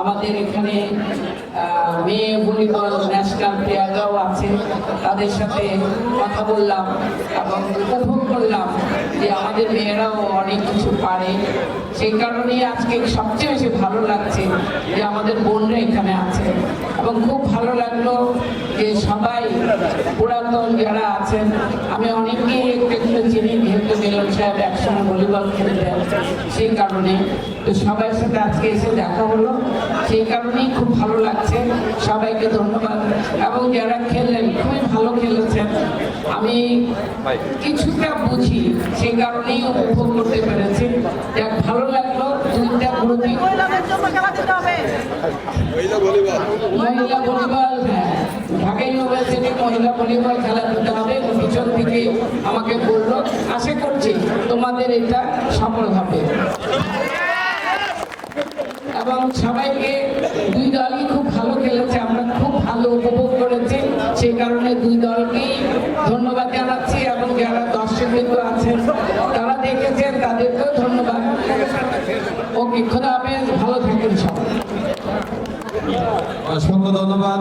আমাদের এখানে মেয়ে ভলিবল ন্যাশনাল প্লেয়াররাও আছে। তাদের সাথে কথা বললাম এবং উপভোগ করলাম যে আমাদের মেয়েরাও অনেক কিছু পারে। সেই কারণেই আজকে সবচেয়ে বেশি ভালো লাগছে যে আমাদের বোনরা এখানে আছে এবং খুব সবাই পুরাতন যারা আছেন, আমি অনেকেই একটু একটু চিনি যেহেতু মিলন সাহেব একসঙ্গে ভলিবল খেলতেন সেই কারণে তো সবার সাথে আজকে এসে দেখা হলো। সেই কারণেই খুব ভালো লাগছে। সবাইকে ধন্যবাদ। এবং যারা খেললেন, খুবই ভালো খেলেছেন। আমি কিছুটা বুঝি, সেই কারণেই উপভোগ করতে পেরেছি। ভালো লাগল। দুইটা গ্রুপই মহিলাদের জন্য খেলা দিতে হবে। মহিলা ভলিবল। ঢাকা ইউনিভার্সিটি মহিলা ভলিবল খেলা দিতে হবে। এবং পিছন থেকে আমাকে বলল আশা করছি তোমাদের এটা সফল হবে। এবং সবাইকে দুই দলই খুব ভালো খেলেছে আমরা খুব ভালো উপভোগ করেছি। সেই কারণে দুই দলকেই ধন্যবাদ জানাচ্ছি এবং যারা দর্শকবৃন্দ আছেন তারা দেখেছেন তাদেরকেও ধন্যবাদ। ওকে খোদা ভালো থাকেন সবাই। অসংখ্য ধন্যবাদ।